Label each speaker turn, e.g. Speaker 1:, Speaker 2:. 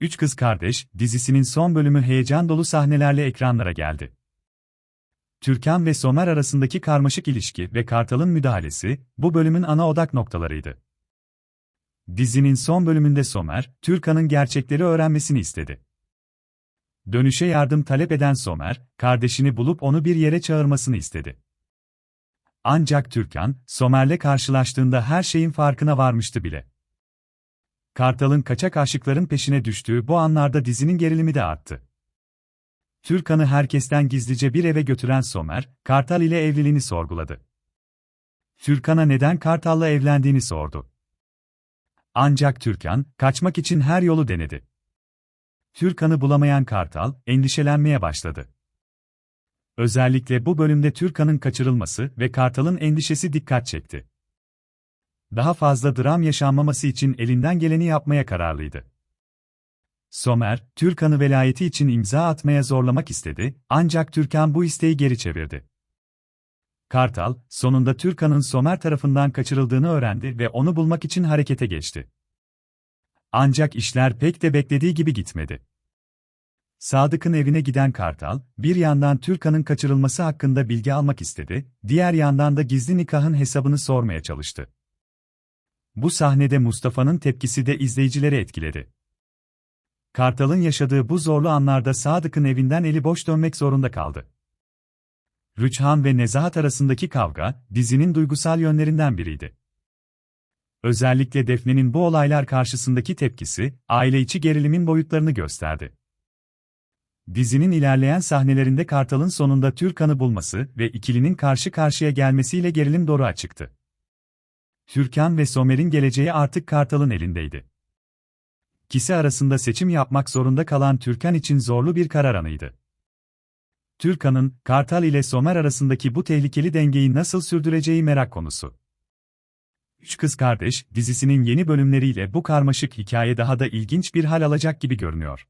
Speaker 1: Üç Kız Kardeş dizisinin son bölümü heyecan dolu sahnelerle ekranlara geldi. Türkan ve Somer arasındaki karmaşık ilişki ve Kartal'ın müdahalesi bu bölümün ana odak noktalarıydı. Dizinin son bölümünde Somer, Türkan'ın gerçekleri öğrenmesini istedi. Dönüşe yardım talep eden Somer, kardeşini bulup onu bir yere çağırmasını istedi. Ancak Türkan, Somer'le karşılaştığında her şeyin farkına varmıştı bile. Kartal'ın kaçak aşıkların peşine düştüğü bu anlarda dizinin gerilimi de arttı. Türkan'ı herkesten gizlice bir eve götüren Somer, Kartal ile evliliğini sorguladı. Türkan'a neden Kartal'la evlendiğini sordu. Ancak Türkan, kaçmak için her yolu denedi. Türkan'ı bulamayan Kartal, endişelenmeye başladı. Özellikle bu bölümde Türkan'ın kaçırılması ve Kartal'ın endişesi dikkat çekti. Daha fazla dram yaşanmaması için elinden geleni yapmaya kararlıydı. Somer, Türkan'ı velayeti için imza atmaya zorlamak istedi, ancak Türkan bu isteği geri çevirdi. Kartal, sonunda Türkan'ın Somer tarafından kaçırıldığını öğrendi ve onu bulmak için harekete geçti. Ancak işler pek de beklediği gibi gitmedi. Sadık'ın evine giden Kartal, bir yandan Türkan'ın kaçırılması hakkında bilgi almak istedi, diğer yandan da gizli nikahın hesabını sormaya çalıştı. Bu sahnede Mustafa'nın tepkisi de izleyicileri etkiledi. Kartal'ın yaşadığı bu zorlu anlarda Sadık'ın evinden eli boş dönmek zorunda kaldı. Rüçhan ve Nezahat arasındaki kavga, dizinin duygusal yönlerinden biriydi. Özellikle Defne'nin bu olaylar karşısındaki tepkisi, aile içi gerilimin boyutlarını gösterdi. Dizinin ilerleyen sahnelerinde Kartal'ın sonunda Türkan'ı bulması ve ikilinin karşı karşıya gelmesiyle gerilim doğru açıktı. Türkan ve Somer'in geleceği artık Kartal'ın elindeydi. İkisi arasında seçim yapmak zorunda kalan Türkan için zorlu bir karar anıydı. Türkan'ın, Kartal ile Somer arasındaki bu tehlikeli dengeyi nasıl sürdüreceği merak konusu. Üç Kız Kardeş, dizisinin yeni bölümleriyle bu karmaşık hikaye daha da ilginç bir hal alacak gibi görünüyor.